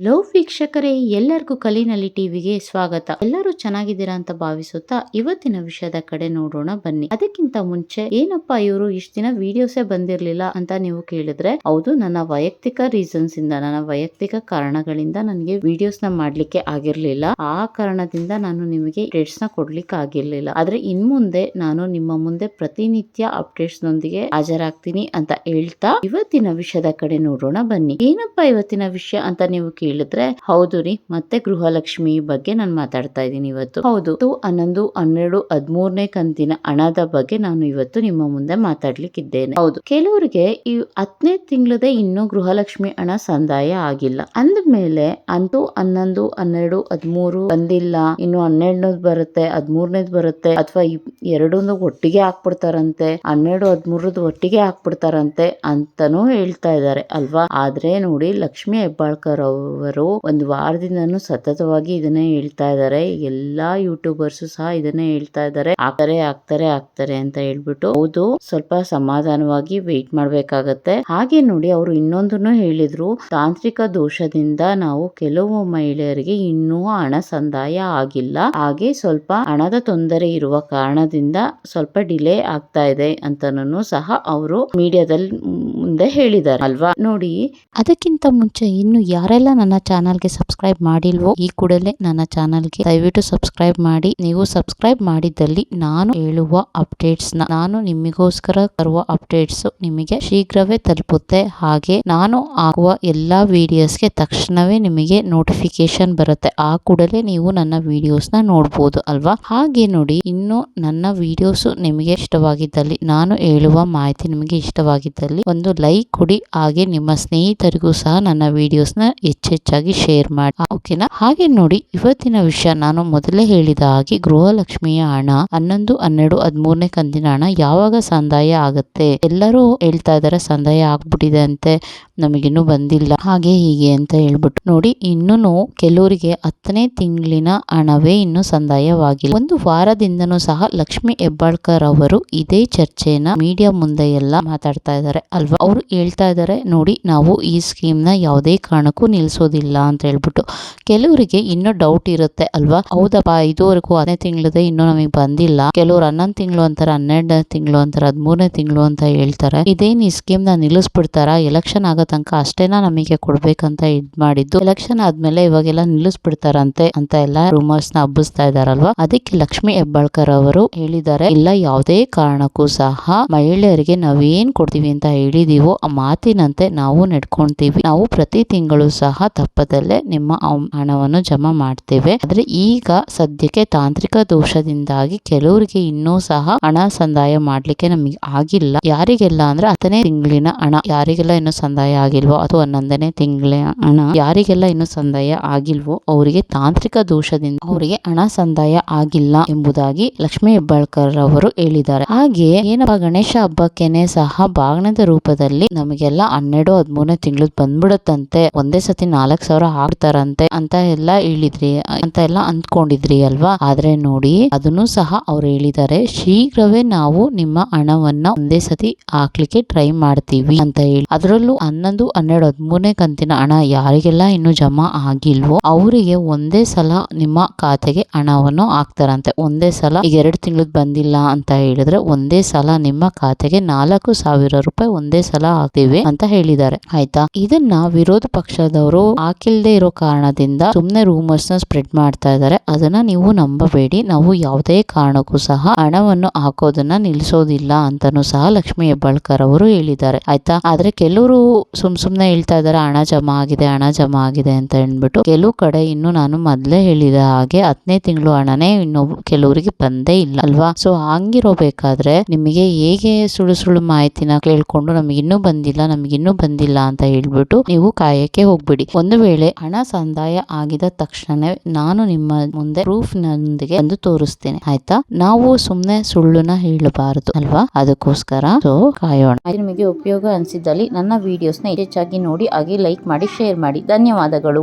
Love ವೀಕ್ಷಕರೇ, ಎಲ್ಲರಿಗೂ ಕಲಿನಲ್ಲಿ ಟಿವಿಗೆ ಸ್ವಾಗತ. ಎಲ್ಲರೂ ಚೆನ್ನಾಗಿದ್ದೀರಾ ಅಂತ ಭಾವಿಸುತ್ತಾ ಇವತ್ತಿನ ವಿಷಯದ ಕಡೆ ನೋಡೋಣ ಬನ್ನಿ. ಅದಕ್ಕಿಂತ ಮುಂಚೆ ಏನಪ್ಪಾ ಇವರು ಇಷ್ಟ ದಿನ ವಿಡಿಯೋಸೇ ಬಂದಿರ್ಲಿಲ್ಲ ಅಂತ ನೀವು ಕೇಳಿದ್ರೆ, ಹೌದು, ನನ್ನ ವೈಯಕ್ತಿಕ ರೀಸನ್ಸ್ ಇಂದ, ನನ್ನ ವೈಯಕ್ತಿಕ ಕಾರಣಗಳಿಂದ ನನಗೆ ವಿಡಿಯೋಸ್ನ ಮಾಡ್ಲಿಕ್ಕೆ ಆಗಿರ್ಲಿಲ್ಲ. ಆ ಕಾರಣದಿಂದ ನಾನು ನಿಮಗೆ ಅಪ್ಡೇಟ್ಸ್ನ ಕೊಡ್ಲಿಕ್ಕೆ ಆಗಿರ್ಲಿಲ್ಲ. ಆದ್ರೆ ಇನ್ ಮುಂದೆ ನಾನು ನಿಮ್ಮ ಮುಂದೆ ಪ್ರತಿನಿತ್ಯ ಅಪ್ಡೇಟ್ಸ್ ನೊಂದಿಗೆ ಹಾಜರಾಗ್ತೀನಿ ಅಂತ ಹೇಳ್ತಾ ಇವತ್ತಿನ ವಿಷಯದ ಕಡೆ ನೋಡೋಣ ಬನ್ನಿ. ಏನಪ್ಪಾ ಇವತ್ತಿನ ವಿಷಯ ಅಂತ ನೀವು ಕೇಳಿದ್ರೆ ಹೌದು ರೀ, ಮತ್ತೆ ಗೃಹಲಕ್ಷ್ಮಿ ಬಗ್ಗೆ ನಾನು ಮಾತಾಡ್ತಾ ಇದ್ದೀನಿ ಇವತ್ತು. ಹೌದು. ಹನ್ನೊಂದು, ಹನ್ನೆರಡು, ಹದಿಮೂರನೇ ಕಂತಿನ ಹಣದ ಬಗ್ಗೆ ನಾನು ಇವತ್ತು ನಿಮ್ಮ ಮುಂದೆ ಮಾತಾಡ್ಲಿಕ್ಕಿದ್ದೇನೆ. ಹೌದು. ಕೆಲವರಿಗೆ ಈ ಹತ್ತನೇ ತಿಂಗಳದೇ ಇನ್ನೂ ಗೃಹಲಕ್ಷ್ಮಿ ಹಣ ಸಂದಾಯ ಆಗಿಲ್ಲ. ಅಂದ್ಮೇಲೆ ಅಂತೂ ಹನ್ನೊಂದು, ಹನ್ನೆರಡು, ಹದಿಮೂರು ಬಂದಿಲ್ಲ. ಇನ್ನು ಹನ್ನೆರಡನೇದ್ ಬರುತ್ತೆ, ಹದಿಮೂರನೇದು ಬರುತ್ತೆ, ಅಥವಾ ಎರಡನ್ನೂ ಒಟ್ಟಿಗೆ ಹಾಕ್ಬಿಡ್ತಾರಂತೆ, ಹನ್ನೆರಡು ಹದಿಮೂರದ್ದು ಒಟ್ಟಿಗೆ ಹಾಕ್ಬಿಡ್ತಾರಂತೆ ಅಂತಾನೂ ಹೇಳ್ತಾ ಇದ್ದಾರೆ, ಅಲ್ವಾ? ಆದ್ರೆ ನೋಡಿ, ಲಕ್ಷ್ಮಿ ಹೆಬ್ಬಾಳ್ಕರ್ ಅವರು ಒಂದು ವಾರದಿಂದನೂ ಸತತವಾಗಿ ಇದನ್ನೇ ಹೇಳ್ತಾ ಇದ್ದಾರೆ. ಎಲ್ಲಾ ಯೂಟ್ಯೂಬರ್ಸ್ ಸಹ ಇದನ್ನೇ ಹೇಳ್ತಾ ಇದ್ದಾರೆ. ಆಗ್ತಾರೆ ಆಗ್ತಾರೆ ಆಗ್ತಾರೆ ಅಂತ ಹೇಳ್ಬಿಟ್ಟು ಹೌದು, ಸ್ವಲ್ಪ ಸಮಾಧಾನವಾಗಿ ವೇಟ್ ಮಾಡ್ಬೇಕಾಗತ್ತೆ. ಹಾಗೆ ನೋಡಿ ಅವರು ಇನ್ನೊಂದನ್ನು ಹೇಳಿದ್ರು. ತಾಂತ್ರಿಕ ದೋಷದಿಂದ ನಾವು ಕೆಲವು ಮಹಿಳೆಯರಿಗೆ ಇನ್ನೂ ಹಣ ಸಂದಾಯ ಆಗಿಲ್ಲ. ಹಾಗೆ ಸ್ವಲ್ಪ ಹಣದ ತೊಂದರೆ ಇರುವ ಕಾರಣದಿಂದ ಸ್ವಲ್ಪ ಡಿಲೇ ಆಗ್ತಾ ಇದೆ ಅಂತನೂ ಸಹ ಅವರು ಮೀಡಿಯಾದಲ್ಲಿ ಮುಂದೆ ಹೇಳಿದ್ದಾರೆ ಅಲ್ವಾ? ನೋಡಿ, ಅದಕ್ಕಿಂತ ಮುಂಚೆ ಇನ್ನು ಯಾರೆಲ್ಲ ಚಾನಲ್ಗೆ ಸಬ್ಸ್ಕ್ರೈಬ್ ಮಾಡಿಲ್ವೋ, ಈ ಕೂಡಲೇ ನನ್ನ ಚಾನಲ್ಗೆ ದಯವಿಟ್ಟು ಸಬ್ಸ್ಕ್ರೈಬ್ ಮಾಡಿ. ನೀವು ಸಬ್ಸ್ಕ್ರೈಬ್ ಮಾಡಿದ್ದಲ್ಲಿ ನಾನು ಹೇಳುವ ಅಪ್ಡೇಟ್ಸ್ನ ನಾನು ನಿಮಗೋಸ್ಕರ ತರುವ ಅಪ್ಡೇಟ್ಸ್ ನಿಮಗೆ ಶೀಘ್ರವೇ ತಲುಪುತ್ತೆ. ಹಾಗೆ ನಾನು ಆಗುವ ಎಲ್ಲಾ ವಿಡಿಯೋಸ್ಗೆ ತಕ್ಷಣವೇ ನಿಮಗೆ ನೋಟಿಫಿಕೇಶನ್ ಬರುತ್ತೆ. ಆ ಕೂಡಲೇ ನೀವು ನನ್ನ ವಿಡಿಯೋಸ್ನ ನೋಡಬಹುದು ಅಲ್ವಾ? ಹಾಗೆ ನೋಡಿ, ಇನ್ನು ನನ್ನ ವಿಡಿಯೋಸ್ ನಿಮಗೆ ಇಷ್ಟವಾಗಿದ್ದಲ್ಲಿ, ನಾನು ಹೇಳುವ ಮಾಹಿತಿ ನಿಮಗೆ ಇಷ್ಟವಾಗಿದ್ದಲ್ಲಿ, ಒಂದು ಲೈಕ್ ಕೊಡಿ. ಹಾಗೆ ನಿಮ್ಮ ಸ್ನೇಹಿತರಿಗೂ ಸಹ ನನ್ನ ವಿಡಿಯೋಸ್ನ ಹೆಚ್ಚೆಚ್ಚಾಗಿ ಶೇರ್ ಮಾಡಿ, ಓಕೆನಾ? ಹಾಗೆ ನೋಡಿ, ಇವತ್ತಿನ ವಿಷಯ ನಾನು ಮೊದಲೇ ಹೇಳಿದ ಹಾಗೆ ಗೃಹಲಕ್ಷ್ಮಿಯ ಹಣ, ಹನ್ನೊಂದು, ಹನ್ನೆರಡು, ಹದಿಮೂರನೇ ಕಂತಿನ ಹಣ ಯಾವಾಗ ಸಂದಾಯ ಆಗುತ್ತೆ? ಎಲ್ಲರೂ ಹೇಳ್ತಾ ಇದ್ದಾರೆ ಸಂದಾಯ ಆಗ್ಬಿಟ್ಟಿದೆ ಅಂತೆ. ನಮಗಿನ್ನೂ ಬಂದಿಲ್ಲ. ಹಾಗೆ ಹೀಗೆ ಅಂತ ಹೇಳ್ಬಿಟ್ಟು ನೋಡಿ, ಇನ್ನೂ ಕೆಲವರಿಗೆ ಹತ್ತನೇ ತಿಂಗಳಿನ ಹಣವೇ ಇನ್ನು ಸಂದಾಯವಾಗಿಲ್ಲ. ಒಂದು ವಾರದಿಂದನೂ ಸಹ ಲಕ್ಷ್ಮಿ ಹೆಬ್ಬಾಳ್ಕರ್ ಅವರು ಇದೇ ಚರ್ಚೆನ ಮೀಡಿಯಾ ಮುಂದೆ ಎಲ್ಲ ಮಾತಾಡ್ತಾ ಇದ್ದಾರೆ ಅಲ್ವಾ? ಅವರು ಹೇಳ್ತಾ ಇದ್ದಾರೆ, ನೋಡಿ, ನಾವು ಈ ಸ್ಕೀಮ್ನ ಯಾವುದೇ ಕಾರಣಕ್ಕೂ ನಿಲ್ಸೋದಿಲ್ಲ ಅಂತ ಹೇಳ್ಬಿಟ್ಟು. ಕೆಲವರಿಗೆ ಇನ್ನೂ ಡೌಟ್ ಇರುತ್ತೆ ಅಲ್ವಾ? ಹೌದಪ್ಪ, ಇದುವರೆಗೂ ಹತ್ತನೇ ತಿಂಗಳದೇ ಇನ್ನೂ ನಮಗೆ ಬಂದಿಲ್ಲ. ಕೆಲವರು ಹನ್ನೊಂದು ತಿಂಗಳು ಅಂತಾರೆ ಹನ್ನೆರಡನೇ ತಿಂಗಳು ಅಂತಾರೆ ಹದಿಮೂರನೇ ತಿಂಗಳು ಅಂತ ಹೇಳ್ತಾರೆ. ಇದೇನು ಈ ಸ್ಕೀಮ್ನ ನಿಲ್ಲಿಸ್ಬಿಡ್ತಾರ? ಎಲೆಕ್ಷನ್ ಆಗೋ ತನಕ ಅಷ್ಟೇನ ನಮಗೆ ಕೊಡ್ಬೇಕಂತ ಇದ್ ಮಾಡಿದ್ದು. ಎಲೆಕ್ಷನ್ ಆದ್ಮೇಲೆ ಇವಾಗೆಲ್ಲ ನಿಲ್ಲಿಸ್ಬಿಡ್ತಾರಂತೆ ಅಂತ ಎಲ್ಲ ರೂಮರ್ಸ್ನ ಹಬ್ಬಿಸ್ತಾ ಇದಾರಲ್ವಾ? ಅದಕ್ಕೆ ಲಕ್ಷ್ಮಿ ಹೆಬ್ಬಾಳ್ಕರ್ ಅವರು ಹೇಳಿದ್ದಾರೆ, ಇಲ್ಲ, ಯಾವುದೇ ಕಾರಣಕ್ಕೂ ಸಹ ಮಹಿಳೆಯರಿಗೆ ನಾವೇನ್ ಕೊಡ್ತೀವಿ ಅಂತ ಹೇಳಿದೀವೋ ಆ ಮಾತಿನಂತೆ ನಾವು ನಡ್ಕೊಂತೀವಿ. ನಾವು ಪ್ರತಿ ತಿಂಗಳು ಸಹ ತಪ್ಪದಲ್ಲೇ ನಿಮ್ಮ ಹಣವನ್ನು ಜಮಾ ಮಾಡ್ತೇವೆ. ಆದ್ರೆ ಈಗ ಸದ್ಯಕ್ಕೆ ತಾಂತ್ರಿಕ ದೋಷದಿಂದಾಗಿ ಕೆಲವರಿಗೆ ಇನ್ನೂ ಸಹ ಹಣ ಸಂದಾಯ ಮಾಡ್ಲಿಕ್ಕೆ ನಮಗೆ ಆಗಿಲ್ಲ. ಯಾರಿಗೆಲ್ಲ ಅಂದ್ರೆ ಹತ್ತನೇ ತಿಂಗಳಿನ ಹಣ, ಯಾರಿಗೆಲ್ಲ ಇನ್ನು ಸಂದಾಯ ಆಗಿಲ್ವೋ ಅಥವಾ ಹನ್ನೊಂದನೇ ತಿಂಗಳ ಹಣ ಯಾರಿಗೆಲ್ಲ ಇನ್ನು ಸಂದಾಯ ಆಗಿಲ್ವೋ ಅವರಿಗೆ ತಾಂತ್ರಿಕ ದೋಷದಿಂದ ಅವರಿಗೆ ಹಣ ಸಂದಾಯ ಆಗಿಲ್ಲ ಎಂಬುದಾಗಿ ಲಕ್ಷ್ಮೀ ಹೆಬ್ಬಾಳ್ಕರ್ ಅವರು ಹೇಳಿದ್ದಾರೆ. ಹಾಗೆ ಏನಪ್ಪ ಗಣೇಶ ಹಬ್ಬಕ್ಕೆನೆ ಸಹ ಬಾಗಣದ ರೂಪದಲ್ಲಿ ನಮಗೆಲ್ಲ ಹನ್ನೆರಡು ಹದಿಮೂರನೇ ತಿಂಗಳು ಬಂದ್ಬಿಡುತ್ತಂತೆ. ಒಂದೇ ಸತಿ ನಾಲ್ಕ್ ಸಾವಿರ ಹಾಕ್ತಾರಂತೆ ಅಂತ ಎಲ್ಲ ಹೇಳಿದ್ರಿ, ಅಂತ ಎಲ್ಲ ಅಂದ್ಕೊಂಡಿದ್ರಿ ಅಲ್ವಾ? ಆದ್ರೆ ನೋಡಿ ಅದನ್ನು ಸಹ ಅವ್ರು ಹೇಳಿದ್ದಾರೆ, ಶೀಘ್ರವೇ ನಾವು ನಿಮ್ಮ ಹಣವನ್ನ ಒಂದೇ ಸತಿ ಹಾಕ್ಲಿಕ್ಕೆ ಟ್ರೈ ಮಾಡ್ತೀವಿ ಅಂತ ಹೇಳಿ. ಅದರಲ್ಲೂ ಹನ್ನೊಂದು, ಹನ್ನೆರಡು, ಹದಿಮೂರನೇ ಕಂತಿನ ಹಣ ಯಾರಿಗೆಲ್ಲ ಇನ್ನು ಜಮಾ ಆಗಿಲ್ವೋ ಅವರಿಗೆ ಒಂದೇ ಸಲ ನಿಮ್ಮ ಖಾತೆಗೆ ಹಣವನ್ನು ಹಾಕ್ತಾರಂತೆ. ಒಂದೇ ಸಲ ಈಗ ಎರಡು ತಿಂಗಳಿಗೆ ಬಂದಿಲ್ಲ ಅಂತ ಹೇಳಿದ್ರೆ ಒಂದೇ ಸಲ ನಿಮ್ಮ ಖಾತೆಗೆ ನಾಲ್ಕು ಸಾವಿರ ರೂಪಾಯಿ ಒಂದೇ ಸಲ ಹಾಕ್ತೀವಿ ಅಂತ ಹೇಳಿದ್ದಾರೆ. ಆಯ್ತಾ? ಇದನ್ನ ವಿರೋಧ ಪಕ್ಷದವರು ಹಾಕಿಲ್ದೇ ಇರೋ ಕಾರಣದಿಂದ ಸುಮ್ಮನೆ ರೂಮರ್ಸ್ನ ಸ್ಪ್ರೆಡ್ ಮಾಡ್ತಾ ಇದ್ದಾರೆ. ಅದನ್ನ ನೀವು ನಂಬಬೇಡಿ. ನಾವು ಯಾವುದೇ ಕಾರಣಕ್ಕೂ ಸಹ ಹಣವನ್ನು ಹಾಕೋದನ್ನ ನಿಲ್ಲಿಸೋದಿಲ್ಲ ಅಂತಾನು ಸಹ ಲಕ್ಷ್ಮಿ ಹೆಬ್ಬಾಳ್ಕರ್ ಅವರು ಹೇಳಿದ್ದಾರೆ. ಆಯ್ತಾ? ಆದ್ರೆ ಕೆಲವರು ಸುಮ್ ಸುಮ್ನೆ ಹೇಳ್ತಾ ಇದ್ದಾರೆ, ಹಣ ಜಮಾ ಆಗಿದೆ, ಹಣ ಜಮಾ ಆಗಿದೆ ಅಂತ ಹೇಳ್ಬಿಟ್ಟು ಕೆಲವು ಕಡೆ ಇನ್ನು ನಾನು ಮೊದ್ಲೇ ಹೇಳಿದ ಹಾಗೆ ಹತ್ತನೇ ತಿಂಗಳು ಹಣನೇ ಇನ್ನು ಕೆಲವರಿಗೆ ಬಂದೇ ಇಲ್ಲ ಅಲ್ವಾ? ಸೊ ಹಂಗಿರೋಬೇಕಾದ್ರೆ ನಿಮಗೆ ಹೇಗೆ ಸುಳ್ಳು ಸುಳ್ಳು ಮಾಹಿತಿನ ಕೇಳ್ಕೊಂಡು ನಮ್ಗೆ ಇನ್ನೂ ಬಂದಿಲ್ಲ, ನಮ್ಗೆ ಇನ್ನೂ ಬಂದಿಲ್ಲ ಅಂತ ಹೇಳ್ಬಿಟ್ಟು ನೀವು ಕಾಯಕ್ಕೆ ಹೋಗ್ಬಿಡಿ. ಒಂದು ವೇಳೆ ಹಣ ಸಂದಾಯ ಆಗಿದ ತಕ್ಷಣವೇ ನಾನು ನಿಮ್ಮ ಮುಂದೆ ಪ್ರೂಫ್ ನೊಂದಿಗೆ ಬಂದು ತೋರಿಸ್ತೇನೆ. ಆಯ್ತಾ? ನಾವು ಸುಮ್ನೆ ಸುಳ್ಳುನ ಹೇಳಬಾರದು ಅಲ್ವಾ? ಅದಕ್ಕೋಸ್ಕರ. ಸೊ ಕಾಯೋಣ. ನಿಮಗೆ ಉಪಯೋಗ ಅನ್ಸಿದ್ದಲ್ಲಿ ನನ್ನ ವಿಡಿಯೋಸ್ನ ಹೆಚ್ಚಾಗಿ ನೋಡಿ ಹಾಗೆ ಲೈಕ್ ಮಾಡಿ ಶೇರ್ ಮಾಡಿ. ಧನ್ಯವಾದಗಳು.